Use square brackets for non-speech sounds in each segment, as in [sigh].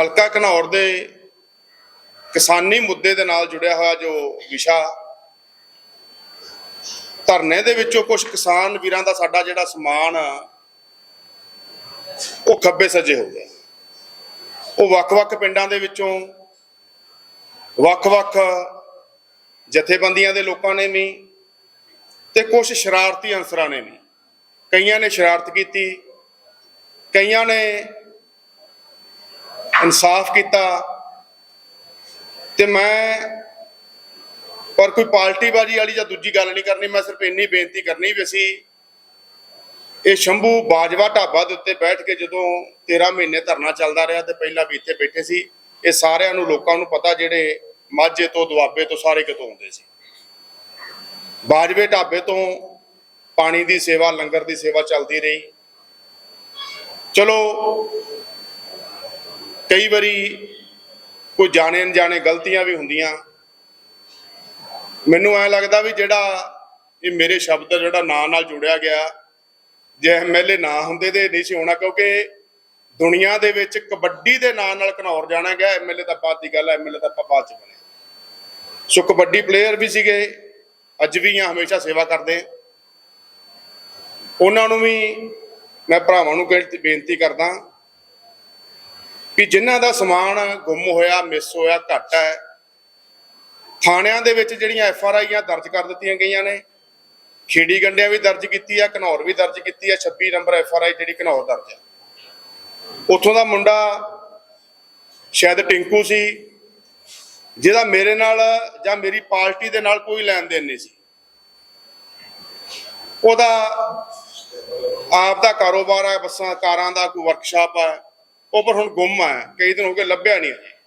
ਹਲਕਾ ਘਨੌਰ ਦੇ ਕਿਸਾਨੀ ਮੁੱਦੇ ਦੇ ਨਾਲ ਜੁੜਿਆ ਹੋਇਆ ਜੋ ਵਿਸ਼ਾ ਧਰਨੇ ਦੇ ਵਿੱਚੋਂ ਕੁਝ ਕਿਸਾਨ ਵੀਰਾਂ ਦਾ ਸਾਡਾ ਜਿਹੜਾ ਸਮਾਨ ਆ, ਉਹ ਖੱਬੇ ਸੱਜੇ ਹੋ ਗਿਆ। ਉਹ ਵੱਖ-ਵੱਖ ਪਿੰਡਾਂ ਦੇ ਵਿੱਚੋਂ ਵੱਖ-ਵੱਖ ਜਥੇਬੰਦੀਆਂ ਦੇ ਲੋਕਾਂ ਨੇ ਵੀ ਤੇ ਕੁਝ ਸ਼ਰਾਰਤੀ ਅਨਸਰਾਂ ਨੇ ਵੀ। ਕਈਆਂ ਨੇ ਸ਼ਰਾਰਤ ਕੀਤੀ ਕਈਆਂ ਨੇ ਇਨਸਾਫ ਕੀਤਾ ਤੇ ਮੈਂ ਪਰ ਕੋਈ ਪਾਰਟੀਬਾਜ਼ੀ ਵਾਲੀ ਜਾਂ ਦੂਜੀ ਗੱਲ ਨਹੀਂ ਕਰਨੀ, ਮੈਂ ਸਿਰਫ ਇੰਨੀ ਬੇਨਤੀ ਕਰਨੀ ਵੀ ਅਸੀਂ ਇਹ ਸ਼ੰਭੂ ਬਾਜਵਾ ਢਾਬਾ ਦੇ ਉੱਤੇ ਬੈਠ ਕੇ ਜਦੋਂ 13 ਮਹੀਨੇ ਧਰਨਾ ਚੱਲਦਾ ਰਿਹਾ ਤੇ ਪਹਿਲਾਂ ਵੀ ਇੱਥੇ ਬੈਠੇ ਸੀ, ਇਹ ਸਾਰਿਆਂ ਨੂੰ, ਲੋਕਾਂ ਨੂੰ ਪਤਾ ਜਿਹੜੇ ਮਾਝੇ ਤੋਂ, ਦੁਆਬੇ ਤੋਂ ਸਾਰੇ ਕਿਤੋਂ ਆਉਂਦੇ ਸੀ। ਬਾਜਵੇ ਢਾਬੇ ਤੋਂ ਪਾਣੀ ਦੀ ਸੇਵਾ, ਲੰਗਰ ਦੀ ਸੇਵਾ ਚੱਲਦੀ ਰਹੀ। ਚਲੋ ਕਈ ਵਾਰੀ ਕੋਈ ਜਾਣੇ ਅਣਜਾਣੇ ਗਲਤੀਆਂ ਵੀ ਹੁੰਦੀਆਂ। ਮੈਨੂੰ ਐ ਲੱਗਦਾ ਵੀ ਜਿਹੜਾ ਇਹ ਮੇਰੇ ਸ਼ਬਦ ਜਿਹੜਾ ਨਾਂ ਨਾਲ ਜੁੜਿਆ ਗਿਆ, ਜੇ ਐਮਐਲਏ ਨਾ ਹੁੰਦੇ ਤੇ ਨਹੀਂ ਸੀ ਹੋਣਾ, ਕਿਉਂਕਿ ਦੁਨੀਆ ਦੇ ਵਿੱਚ ਕਬੱਡੀ ਦੇ ਨਾਂ ਨਾਲ ਘਨੌਰ ਜਾਣਾ ਗਿਆ ਐਮਐਲਏ ਤਾਂ ਬਾਅਦ ਦੀ ਗੱਲ ਹੈ ਐਮਐਲਏ ਤਾਂ ਆਪਾਂ ਬਾਅਦ ਚ ਬਣੇ। ਸੋ ਕਬੱਡੀ ਪਲੇਅਰ ਵੀ ਸੀਗੇ, ਅੱਜ ਵੀ ਆ, ਹਮੇਸ਼ਾ ਸੇਵਾ ਕਰਦੇ ਉਹਨਾਂ ਨੂੰ ਵੀ ਮੈਂ ਭਰਾਵਾਂ ਨੂੰ ਬੇਨਤੀ ਕਰਦਾ ਕਿ ਜਿਨ੍ਹਾਂ ਦਾ ਸਮਾਨ ਗੁੰਮ ਹੋਇਆ, ਮਿਸ ਹੋਇਆ, ਘੱਟ ਹੈ, ਥਾਣਿਆਂ ਦੇ ਵਿੱਚ ਜਿਹੜੀਆਂ ਐਫ ਆਰ ਆਈਆਂ ਦਰਜ ਕਰ ਦਿੱਤੀਆਂ ਗਈਆਂ ਨੇ, ਖੇੜੀ ਗੰਡਿਆਂ ਵੀ ਦਰਜ ਕੀਤੀ ਆ, ਘਨੌਰ ਵੀ ਦਰਜ ਕੀਤੀ ਆ 26 ਨੰਬਰ ਐਫ ਆਰ ਆਈ ਜਿਹੜੀ ਘਨੌਰ ਦਰਜ ਹੈ ਉੱਥੋਂ ਦਾ ਮੁੰਡਾ ਸ਼ਾਇਦ ਟਿੰਕੂ ਸੀ, ਜਿਹਦਾ ਮੇਰੇ ਨਾਲ ਜਾਂ ਮੇਰੀ ਪਾਰਟੀ ਦੇ ਨਾਲ ਕੋਈ ਲੈਣ ਦੇਣ ਨਹੀਂ ਸੀ। ਉਹਦਾ ਆਪ ਦਾ ਕਾਰੋਬਾਰ ਹੈ ਬੱਸਾਂ, ਕਾਰਾਂ ਦਾ ਕੋਈ ਵਰਕਸ਼ਾਪ ਹੈ ਉਹ ਪਰ ਹੁਣ ਗੁੰਮ ਹੈ ਕਈ ਦਿਨ ਹੋ ਗਏ ਲੱਭਿਆ ਨਹੀਂ ਅਜੇ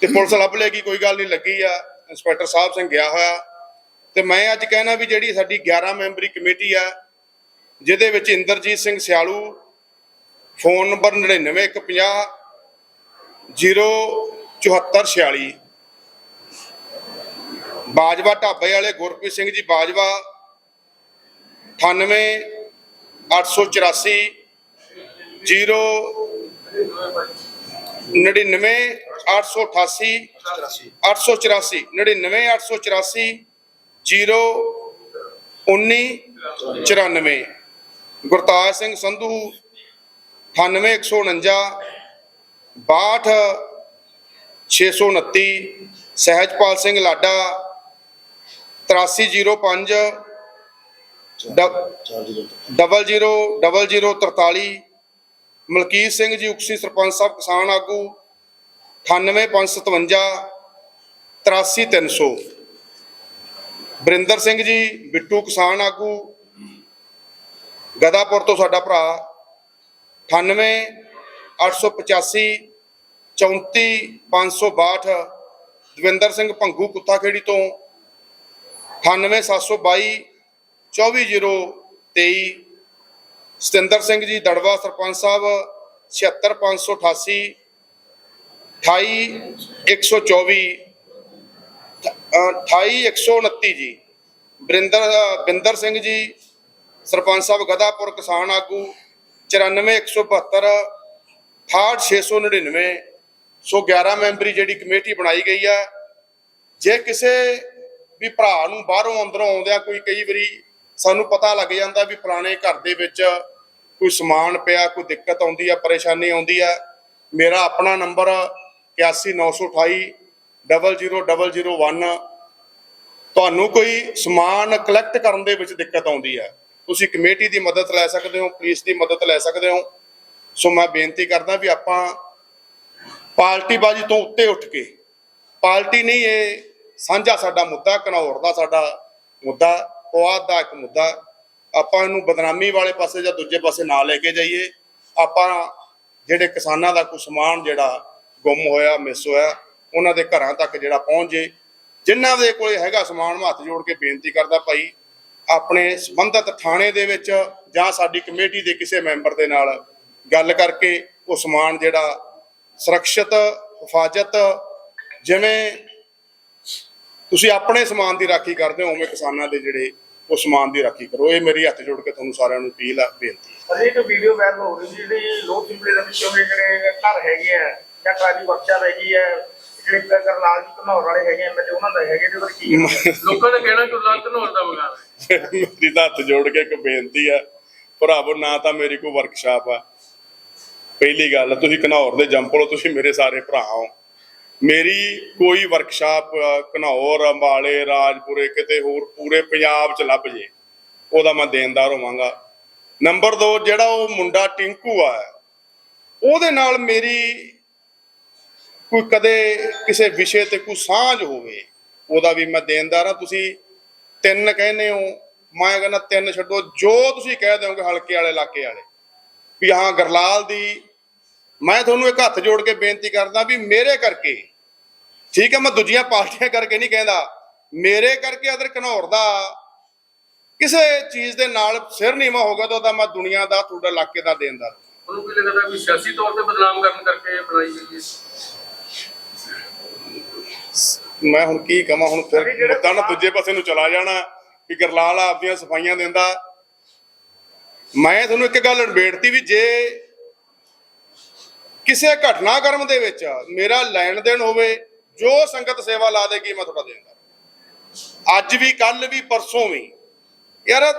ਤੇ ਪੁਲਿਸ ਲੱਭ ਲੇਗੀ, ਕੋਈ ਗੱਲ ਨਹੀਂ, ਲੱਗੀ ਆ। ਇੰਸਪੈਕਟਰ ਸਾਹਿਬ ਸਿੰਘ ਗਿਆ ਹੋਇਆ। ਤੇ ਮੈਂ ਅੱਜ ਕਹਿਣਾ ਵੀ ਜਿਹੜੀ ਸਾਡੀ 11 ਮੈਂਬਰੀ ਕਮੇਟੀ ਆ, ਜਿਹਦੇ ਵਿੱਚ ਇੰਦਰਜੀਤ ਸਿੰਘ ਸਿਆਲੂ, ਫੋਨ ਨੰਬਰ 9950 07446 ਬਾਜਵਾ ਢਾਬੇ ਵਾਲੇ Gurpreet Singh ji Bajwa 98 884 0 99 888 884 99 884 0 19 94 Gurtaj Singh Sandhu 98 149 62 629 Sahajpal Singh Lada 8305 double zero double zero 43 Malkit Singh ji, Uksi sarpanch ਸਾਹਿਬ, ਕਿਸਾਨ ਆਗੂ 98557 83300 ਬਰਿੰਦਰ ਸਿੰਘ ਜੀ, ਬਿੱਟੂ ਕਿਸਾਨ ਆਗੂ, ਗਦਾਪੁਰ ਤੋਂ ਸਾਡਾ ਭਰਾ 98 885 34 562 ਦਵਿੰਦਰ ਸਿੰਘ ਭੰਗੂ ਕੁੱਤਾਖੇੜੀ ਤੋਂ 98 722 24023 ਸਤਿੰਦਰ ਸਿੰਘ ਜੀ ਦੜਵਾ ਸਰਪੰਚ ਸਾਹਿਬ 76588 28124 28129 ਜੀ। ਬਰਿੰਦਰ, ਬਿੰਦਰ ਸਿੰਘ ਜੀ, ਸਰਪੰਚ ਸਾਹਿਬ ਗਦਾਪੁਰ ਕਿਸਾਨ ਆਗੂ 94172 68699 ਸੋ 11 ਮੈਂਬਰੀ ਜਿਹੜੀ ਕਮੇਟੀ ਬਣਾਈ ਗਈ ਆ ਜੇ ਕਿਸੇ ਵੀ ਭਰਾ ਨੂੰ ਬਾਹਰੋਂ ਅੰਦਰੋਂ ਆਉਂਦਿਆਂ ਕੋਈ ਕਈ ਵਾਰੀ ਸਾਨੂੰ ਪਤਾ ਲੱਗ ਜਾਂਦਾ ਵੀ ਪੁਰਾਣੇ ਘਰ ਦੇ ਵਿੱਚ ਕੋਈ ਸਮਾਨ ਪਿਆ, ਕੋਈ ਦਿੱਕਤ ਆਉਂਦੀ ਆ, ਪਰੇਸ਼ਾਨੀ ਆਉਂਦੀ ਆ, ਮੇਰਾ ਆਪਣਾ ਨੰਬਰ 81928 00001 ਤੁਹਾਨੂੰ ਕੋਈ ਸਮਾਨ ਕਲੈਕਟ ਕਰਨ ਦੇ ਵਿੱਚ ਦਿੱਕਤ ਆਉਂਦੀ ਹੈ ਤੁਸੀਂ ਕਮੇਟੀ ਦੀ ਮਦਦ ਲੈ ਸਕਦੇ ਹੋ, ਪੁਲਿਸ ਦੀ ਮਦਦ ਲੈ ਸਕਦੇ ਹੋ। ਸੋ ਮੈਂ ਬੇਨਤੀ ਕਰਦਾ ਵੀ ਆਪਾਂ ਪਾਰਟੀਬਾਜ਼ੀ ਤੋਂ ਉੱਤੇ ਉੱਠ ਕੇ, ਪਾਰਟੀ ਨਹੀਂ, ਇਹ ਸਾਂਝਾ ਸਾਡਾ ਮੁੱਦਾ, ਘਨੌਰ ਦਾ ਸਾਡਾ ਮੁੱਦਾ, ਪੁਆਧ ਦਾ ਇੱਕ ਮੁੱਦਾ ਆਪਾਂ ਇਹਨੂੰ ਬਦਨਾਮੀ ਵਾਲੇ ਪਾਸੇ ਜਾਂ ਦੂਜੇ ਪਾਸੇ ਨਾ ਲੈ ਕੇ ਜਾਈਏ। ਆਪਾਂ ਜਿਹੜੇ ਕਿਸਾਨਾਂ ਦਾ ਕੋਈ ਸਮਾਨ ਜਿਹੜਾ ਗੁੰਮ ਹੋਇਆ, ਮਿਸ ਹੋਇਆ, ਉਹਨਾਂ ਦੇ ਘਰਾਂ ਤੱਕ ਜਿਹੜਾ ਪਹੁੰਚ ਜੇ। ਜਿਨ੍ਹਾਂ ਦੇ ਕੋਲੇ ਹੈਗਾ ਸਮਾਨ ਹੱਥ ਜੋੜ ਕੇ ਬੇਨਤੀ ਕਰਦਾ ਭਾਈ, ਆਪਣੇ ਸੰਬੰਧਿਤ ਥਾਣੇ ਦੇ ਵਿੱਚ ਜਾਂ ਸਾਡੀ ਕਮੇਟੀ ਦੇ ਕਿਸੇ ਮੈਂਬਰ ਦੇ ਨਾਲ ਗੱਲ ਕਰਕੇ ਉਹ ਸਮਾਨ ਜਿਹੜਾ ਸੁਰੱਖਿਅਤ, ਹਿਫਾਜ਼ਤ, ਜਿਵੇਂ ਤੁਸੀਂ ਆਪਣੇ ਸਮਾਨ ਦੀ ਰਾਖੀ ਕਰਦੇ ਹੋ, ਉਵੇਂ ਕਿਸਾਨਾਂ ਦੇ ਜਿਹੜੇ ਉਹ ਸਮਾਨ ਦੀ ਰਾਖੀ ਕਰੋ ਇਹ ਮੇਰੀ ਹੱਥ ਜੋੜ ਕੇ ਤੁਹਾਨੂੰ ਸਾਰਿਆਂ ਨੂੰ ਅਪੀਲ ਆ ਬੇਨਤੀ। ਹੈ। ਅਜੇ ਇੱਕ ਵੀਡੀਓ ਵਾਇਰਲ ਹੋ ਰਹੀ ਸੀ ਜਿਹੜੀ ਲੋਕ ਸਿੰਪਲੇ ਦੇ ਵਿੱਚੋਂ ਦੇ ਜਿਹੜੇ ਘਰ ਹੈਗੇ ਆ ਜਾਂ ਟਰਾਲੀ ਵਰਕਸ਼ਾਪ ਹੈਗੀ ਹੈ ਜਿਹੜੇ ਕਰਨਾਲ ਦੀ ਘਨੌਰ ਵਾਲੇ ਹੈਗੇ ਐਮਐਲਏ ਉਹਨਾਂ ਦਾ ਹੈਗੇ ਤੇ ਉਹਦਾ ਕੀ [laughs] ਲੋਕਾਂ ਨੇ ਕਹਿਣਾ ਕਿ ਲੱਤ ਨੋਰ ਦਾ ਮਕਾਨ ਹੈ ਮੇਰੀ ਤਾਂ ਹੱਥ ਜੋੜ ਕੇ ਇੱਕ ਬੇਨਤੀ ਆ ਭਰਾਵੋ ਨਾ ਤਾਂ ਮੇਰੀ ਕੋਈ ਵਰਕਸ਼ਾਪ ਆ। ਪਹਿਲੀ ਗੱਲ ਤੁਸੀਂ ਘਨੌਰ ਦੇ ਜੰਪਲੋ ਤੁਸੀਂ ਮੇਰੇ ਸਾਰੇ ਭਰਾ ਹੋ। ਮੇਰੀ ਕੋਈ ਵਰਕਸ਼ਾਪ ਘਨੌਰ, ਅੰਬਾਲੇ, ਰਾਜਪੁਰੇ, ਕਿਤੇ ਹੋਰ ਪੂਰੇ ਪੰਜਾਬ ਚ ਲੱਭ ਜੇ, ਉਹਦਾ ਮੈਂ ਦੇਣਦਾਰ ਹੋਵਾਂਗਾ। ਨੰਬਰ 2 ਜਿਹੜਾ ਉਹ ਮੁੰਡਾ ਟਿੰਕੂ ਆ, ਉਹਦੇ ਨਾਲ ਮੇਰੀ ਕੋਈ ਕਦੇ ਕਿਸੇ ਵਿਸ਼ੇ ਤੇ ਕੋਈ ਸਾਂਝ ਹੋਵੇ, ਉਹਦਾ ਵੀ ਮੈਂ ਦੇਣਦਾਰ ਆ ਤੁਸੀਂ ਤਿੰਨ ਕਹਿੰਦੇ ਹੋ, ਮੈਂ ਕਹਿੰਦਾ ਤਿੰਨ ਛੱਡੋ, ਜੋ ਤੁਸੀਂ ਕਹਿ ਦਿਓਗੇ ਹਲਕੇ ਵਾਲੇ, ਇਲਾਕੇ ਵਾਲੇ। ਵੀ ਹਾਂ, ਗਰਲਾਲ ਦੀ ਮੈਂ ਤੁਹਾਨੂੰ ਇੱਕ ਹੱਥ ਜੋੜ ਕੇ ਬੇਨਤੀ ਕਰਦਾ ਵੀ ਮੇਰੇ ਕਰਕੇ ਠੀਕ ਹੈ ਮੈਂ ਦੂਜੀਆਂ ਪਾਰਟੀਆਂ ਕਰਕੇ ਨਹੀਂ ਕਹਿੰਦਾ ਮੇਰੇ ਕਰਕੇ ਅਦਰ ਘਨੌਰ ਦਾ ਕਿਸੇ ਚੀਜ਼ ਦੇ ਨਾਲ ਸਿਰ ਨੀਵਾ ਹੋਗਾ ਤਾਂ ਉਹਦਾ ਮੈਂ ਦੁਨੀਆ ਦਾ ਤੁਹਾਡਾ ਇਲਾਕੇ ਦਾ ਦੇਣਦਾਰ ਉਹਨੂੰ ਕੀ ਲੱਗਦਾ ਵੀ ਸਿਆਸੀ ਤੌਰ ਤੇ ਬਦਨਾਮ ਕਰਨ ਕਰਕੇ ਬਣਾਈ ਗਈ ਹੈ ਮੈਂ ਹੁਣ ਕੀ ਕਹਾਂ ਹੁਣ ਫਿਰ ਮੁੱਦਾ ਨਾ ਦੂਜੇ ਪਾਸੇ ਨੂੰ ਚਲਾ ਜਾਣਾ ਕਿ ਗਰਲਾਲ ਆਪਦੀਆਂ ਸਫਾਈਆਂ ਦਿੰਦਾ। ਮੈਂ ਤੁਹਾਨੂੰ ਇੱਕ ਗੱਲ ਨਿਬੇੜਤੀ ਵੀ ਜੇ ਕਿਸੇ ਘਟਨਾਕ੍ਰਮ ਦੇ ਵਿੱਚ ਮੇਰਾ ਲੈਣ ਦੇਣ ਹੋਵੇ, ਜੋ ਸੰਗਤ ਸੇਵਾ ਲਾ ਦੇਗੀ, ਮੈਂ ਤੁਹਾਡਾ ਦੇਵਾਂਗਾ ਅੱਜ ਵੀ ਕੱਲ ਵੀ, ਪਰਸੋਂ ਵੀ। ਯਾਰ,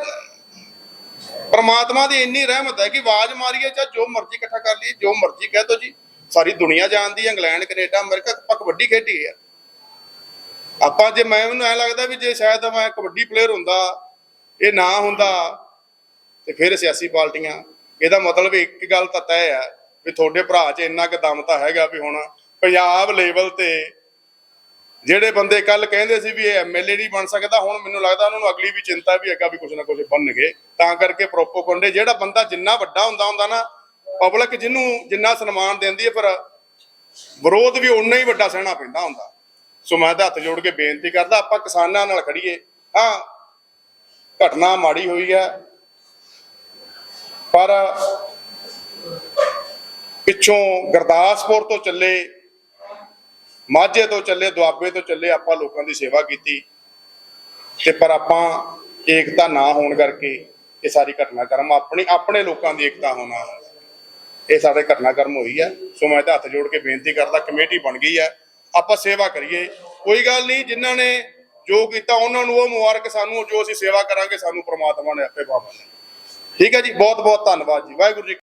ਪ੍ਰਮਾਤਮਾ ਦੀ ਇੰਨੀ ਰਹਿਮਤ ਹੈ ਕਿ ਆਵਾਜ਼ ਮਾਰੀਏ ਚਾਹੇ ਜੋ ਮਰਜ਼ੀ ਇਕੱਠਾ ਕਰ ਲਈਏ, ਜੋ ਮਰਜ਼ੀ ਕਹਿ ਦੋ ਜੀ। ਸਾਰੀ ਦੁਨੀਆ ਜਾਣਦੀ ਹੈ, ਇੰਗਲੈਂਡ, ਕੈਨੇਡਾ, ਅਮਰੀਕਾ ਆਪਾਂ ਕਬੱਡੀ ਖੇਡੀ ਹੈ। ਆਪਾਂ ਜੇ, ਮੈਂ ਮੈਨੂੰ ਐ ਲੱਗਦਾ ਵੀ ਜੇ ਸ਼ਾਇਦ ਮੈਂ ਕਬੱਡੀ ਪਲੇਅਰ ਹੁੰਦਾ, ਇਹ ਨਾ ਹੁੰਦਾ, ਤੇ ਫਿਰ ਸਿਆਸੀ ਪਾਰਟੀਆਂ, ਇਹਦਾ ਮਤਲਬ ਇੱਕ ਗੱਲ ਤਾਂ ਤੈਅ ਹੈ। ਵੀ ਤੁਹਾਡੇ ਭਰਾ 'ਚ ਇੰਨਾ ਕੁ ਦਮ ਤਾਂ ਹੈਗਾ ਵੀ ਹੁਣ ਪੰਜਾਬ ਲੈਵਲ ਤੇ ਜਿਹੜੇ ਬੰਦੇ ਕੱਲ ਕਹਿੰਦੇ ਸੀ ਵੀ ਇਹ ਐਮਐਲਏ ਨਹੀਂ ਬਣ ਸਕਦਾ, ਹੁਣ ਮੈਨੂੰ ਲੱਗਦਾ ਉਹਨਾਂ ਨੂੰ ਅਗਲੀ ਵੀ ਚਿੰਤਾ ਵੀ ਹੈਗਾ ਵੀ ਕੁਝ ਨਾ ਕੁਝ ਬਣਨਗੇ। ਤਾਂ ਕਰਕੇ ਪ੍ਰੋਪੋਗੰਡੇ ਜਿਹੜਾ ਬੰਦਾ ਜਿੰਨਾ ਵੱਡਾ ਹੁੰਦਾ ਹੁੰਦਾ ਨਾ ਪਬਲਿਕ ਜਿਹਨੂੰ ਜਿੰਨਾ ਸਨਮਾਨ ਦਿੰਦੀ ਹੈ, ਪਰ ਵਿਰੋਧ ਵੀ ਉਨਾ ਹੀ ਵੱਡਾ ਸਹਿਣਾ ਪੈਂਦਾ ਹੁੰਦਾ। ਸੋ ਮੈਂ ਤਾਂ ਹੱਥ ਜੋੜ ਕੇ ਬੇਨਤੀ ਕਰਦਾ, ਆਪਾਂ ਕਿਸਾਨਾਂ ਨਾਲ ਖੜੀਏ ਹਾਂ, ਘਟਨਾ ਮਾੜੀ ਹੋਈ ਹੈ, ਪਰ ਪਿੱਛੋਂ ਗੁਰਦਾਸਪੁਰ ਤੋਂ ਚੱਲੇ, ਮਾਝੇ ਤੋਂ ਚੱਲੇ, ਦੁਆਬੇ ਤੋਂ ਚੱਲੇ, ਆਪਾਂ ਲੋਕਾਂ ਦੀ ਸੇਵਾ ਕੀਤੀ। ਤੇ ਪਰ ਆਪਾਂ ਏਕਤਾ ਨਾ ਹੋਣ ਕਰਕੇ ਇਹ ਸਾਰੀ ਘਟਨਾਕ੍ਰਮ ਆਪਣੀ, ਆਪਣੇ ਲੋਕਾਂ ਦੀ ਏਕਤਾ ਹੋਣਾ ਇਹ ਸਾਡੇ ਘਟਨਾਕ੍ਰਮ ਹੋਈ ਹੈ ਸੋ ਮੈਂ ਤਾਂ ਹੱਥ ਜੋੜ ਕੇ ਬੇਨਤੀ ਕਰਦਾ, ਕਮੇਟੀ ਬਣ ਗਈ ਹੈ ਆਪਾਂ ਸੇਵਾ ਕਰੀਏ। ਕੋਈ ਗੱਲ ਨਹੀਂ, ਜਿਨ੍ਹਾਂ ਨੇ ਜੋ ਕੀਤਾ, ਉਹਨਾਂ ਨੂੰ ਉਹ ਮੁਬਾਰਕ ਸਾਨੂੰ, ਜੋ ਅਸੀਂ ਸੇਵਾ ਕਰਾਂਗੇ, ਸਾਨੂੰ ਪ੍ਰਮਾਤਮਾ ਨੇ ਆਪੇ ਪਾਵਾਂਗੇ ਠੀਕ ਹੈ ਜੀ? ਬਹੁਤ ਬਹੁਤ ਧੰਨਵਾਦ ਜੀ। ਵਾਹਿਗੁਰੂ ਜੀ